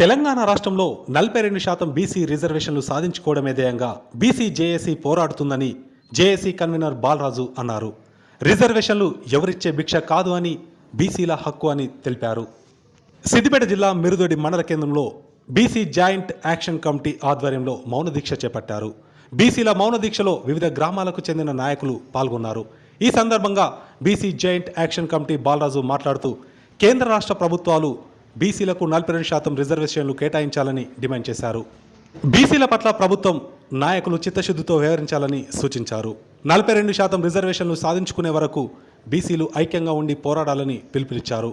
తెలంగాణ రాష్ట్రంలో నలభై రెండు శాతం బీసీ రిజర్వేషన్లు సాధించుకోవడమే ధ్యేయంగా బీసీ జేఏసీ పోరాడుతుందని జేఏసీ కన్వీనర్ బాలరాజు అన్నారు. రిజర్వేషన్లు ఎవరిచ్చే భిక్ష కాదు అని బీసీల హక్కు అని తెలిపారు. సిద్దిపేట జిల్లా మిరుదొడి మండల కేంద్రంలో బీసీ జాయింట్ యాక్షన్ కమిటీ ఆధ్వర్యంలో మౌన దీక్ష చేపట్టారు. బీసీల మౌన దీక్షలో వివిధ గ్రామాలకు చెందిన నాయకులు పాల్గొన్నారు. ఈ సందర్భంగా BC joint action committee Balaraju మాట్లాడుతూ కేంద్ర రాష్ట్ర ప్రభుత్వాలు బీసీలకు నలభై రెండు శాతం రిజర్వేషన్లు కేటాయించాలని డిమాండ్ చేశారు. బీసీల పట్ల ప్రభుత్వం నాయకులు చిత్తశుద్ధితో వ్యవహరించాలని సూచించారు. నలభై రెండు శాతం రిజర్వేషన్లు సాధించుకునే వరకు బీసీలు ఐక్యంగా ఉండి పోరాడాలని పిలుపునిచ్చారు.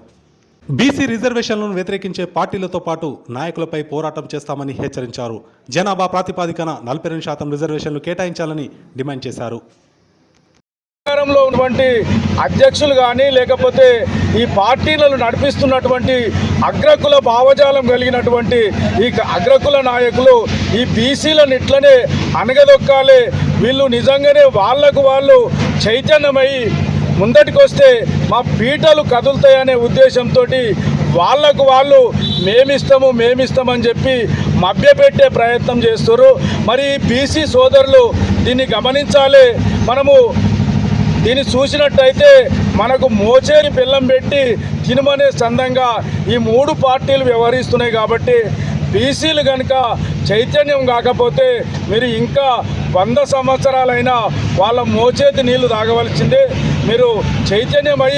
బీసీ రిజర్వేషన్లను వ్యతిరేకించే పార్టీలతో పాటు నాయకులపై పోరాటం చేస్తామని హెచ్చరించారు. జనాభా ప్రాతిపాదికన నలభై రెండు శాతం రిజర్వేషన్లు కేటాయించాలని డిమాండ్ చేశారు. అధికారంలో ఉన్నటువంటి అధ్యక్షులు కానీ లేకపోతే ఈ పార్టీలను నడిపిస్తున్నటువంటి అగ్రకుల భావజాలం కలిగినటువంటి ఈ అగ్రకుల నాయకులు ఈ బీసీలను ఇట్లనే అనగదొక్కాలి వీళ్ళు నిజంగానే వాళ్ళకు వాళ్ళు చైతన్యమై ముందటికి వస్తే మా పీటలు కదులుతాయనే ఉద్దేశంతో వాళ్ళకు వాళ్ళు మేమిస్తాము మేమిస్తామని చెప్పి మభ్యపెట్టే ప్రయత్నం చేస్తారు మరి బీసీ సోదరులు దీన్ని గమనించాలి. మనము దీన్ని చూసినట్టయితే మనకు మోచేరి బెల్లం పెట్టి తినమనే సందంగా ఈ మూడు పార్టీలు వ్యవహరిస్తున్నాయి కాబట్టి బీసీలు కనుక చైతన్యం కాకపోతే మీరు ఇంకా వంద సంవత్సరాలైనా వాళ్ళ మోచేతి నీళ్ళు తాగవలసిందే. మీరు చైతన్యమై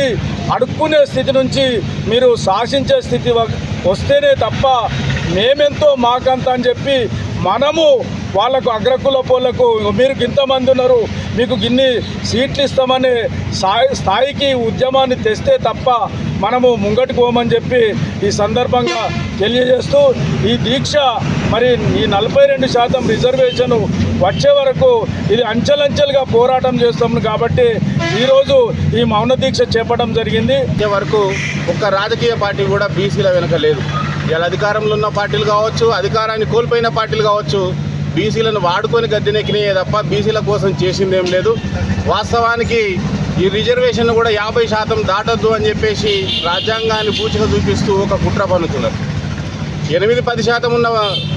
అడుక్కునే స్థితి నుంచి మీరు శాసించే స్థితి వ- వస్తేనే తప్ప మేమెంతో మాకంత అని చెప్పి మనము వాళ్ళకు అగ్రకుల పోలకు మీరు ఇంతమంది ఉన్నారు మీకు గిన్ని సీట్లు ఇస్తామనే స్థాయి స్థాయికి ఉద్యమాన్ని తెస్తే తప్ప మనము ముంగటికి పోమని చెప్పి ఈ సందర్భంగా తెలియజేస్తూ ఈ దీక్ష మరి ఈ నలభై రెండు శాతం రిజర్వేషన్ వచ్చే వరకు ఇది అంచెలంచెలుగా పోరాటం చేస్తాం కాబట్టి ఈరోజు ఈ మౌన దీక్ష చేపట్టడం జరిగింది. ఇంతవరకు వరకు ఒక్క రాజకీయ పార్టీ కూడా బీసీల వెనుక లేదు. ఇలా అధికారంలో ఉన్న పార్టీలు కావచ్చు అధికారాన్ని కోల్పోయిన పార్టీలు కావచ్చు బీసీలను వాడుకొని గద్దెనెక్కినాయే తప్ప బీసీల కోసం చేసిందేం లేదు. వాస్తవానికి ఈ రిజర్వేషన్ కూడా యాభై శాతం దాటొద్దు అని చెప్పేసి రాజ్యాంగాన్ని పూచిక చూపిస్తూ ఒక కుట్ర పన్నుతున్నారు. ఎనిమిది పది శాతం ఉన్న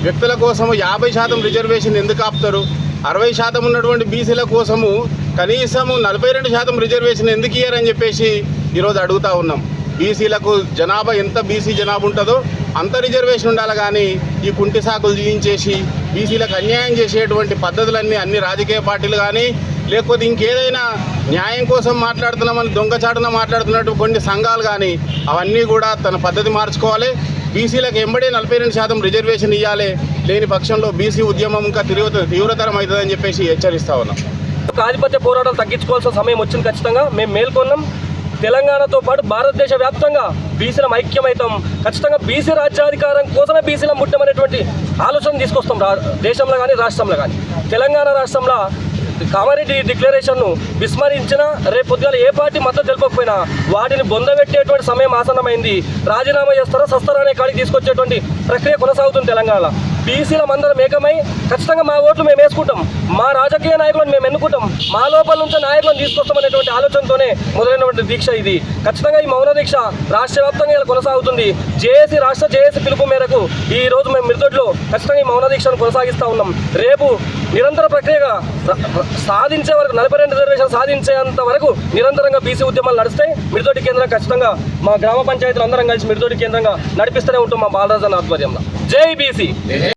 వ్యక్తుల కోసము యాభై శాతం రిజర్వేషన్ ఎందుకు ఆపుతారు? అరవై శాతం ఉన్నటువంటి బీసీల కోసము కనీసము నలభై రెండు శాతం రిజర్వేషన్ ఎందుకు ఇయ్యారని చెప్పేసి ఈరోజు అడుగుతా ఉన్నాం. బీసీలకు జనాభా ఎంత బీసీ జనాభా ఉంటుందో అంత రిజర్వేషన్ ఉండాలి కానీ ఈ కుంటి సాకులు జీయించేసి బీసీలకు అన్యాయం చేసేటువంటి పద్ధతులన్నీ అన్ని రాజకీయ పార్టీలు కానీ లేకపోతే ఇంకేదైనా న్యాయం కోసం మాట్లాడుతున్నామని దొంగచాటున మాట్లాడుతున్నట్టు కొన్ని సంఘాలు కానీ అవన్నీ కూడా తన పద్ధతి మార్చుకోవాలి. బీసీలకు ఎంబడే నలభై రెండు శాతం రిజర్వేషన్ ఇవ్వాలి లేని పక్షంలో బీసీ ఉద్యమం ఇంకా తీవ్ర తీవ్రతరం అవుతుందని చెప్పేసి హెచ్చరిస్తా ఉన్నాం. ఆధిపత్య పోరాటాలు తగ్గించుకోవాల్సిన సమయం వచ్చింది ఖచ్చితంగా. మేము మేల్కొన్నాం. తెలంగాణతో పాటు భారతదేశ వ్యాప్తంగా బీసీలం ఐక్యమైతం. ఖచ్చితంగా బీసీ రాజ్యాధికారం కోసమే బీసీలం ముట్టమనేటువంటి ఆలోచన తీసుకొస్తాం రా దేశంలో కానీ రాష్ట్రంలో కానీ తెలంగాణ రాష్ట్రంలో కామారెడ్డి డిక్లరేషన్ను విస్మరించిన రేపు పొద్దుగాల ఏ పార్టీ మద్దతు తెలిపకపోయినా వాటిని బొందబెట్టేటువంటి సమయం ఆసన్నమైంది. రాజీనామా చేస్తారా సస్తారా అనే కాడికి తీసుకొచ్చేటువంటి ప్రక్రియ కొనసాగుతుంది తెలంగాణలో. బీసీల మందరం ఏకమై ఖచ్చితంగా మా ఓట్లు మేము వేసుకుంటాం. మా రాజకీయ నాయకులను మేము ఎన్నుకుంటాం. మా లోపల నుంచి నాయకులను తీసుకొస్తామనేటువంటి ఆలోచనతోనే మొదలైనటువంటి దీక్ష ఇది. ఖచ్చితంగా ఈ మౌన దీక్ష రాష్ట్ర వ్యాప్తంగా ఇలా కొనసాగుతుంది. జేఏసీ రాష్ట్ర జేఏసీ పిలుపు మేరకు ఈ రోజు మేము మిరుదొడ్లో ఖచ్చితంగా ఈ మౌన దీక్షను కొనసాగిస్తూ ఉన్నాం. రేపు నిరంతర ప్రక్రియగా సాధించే వరకు నలభై రెండు రిజర్వేషన్ సాధించేంత వరకు నిరంతరంగా బీసీ ఉద్యమాలు నడుస్తాయి మిరుదొడ్డి కేంద్రం ఖచ్చితంగా మా గ్రామ పంచాయతీలు అందరం కలిసి మిరుదొడ్డి కేంద్రంగా నడిపిస్తూనే ఉంటాం మా బాలరాజన్ ఆధ్వర్యంలో. జై బీసీ!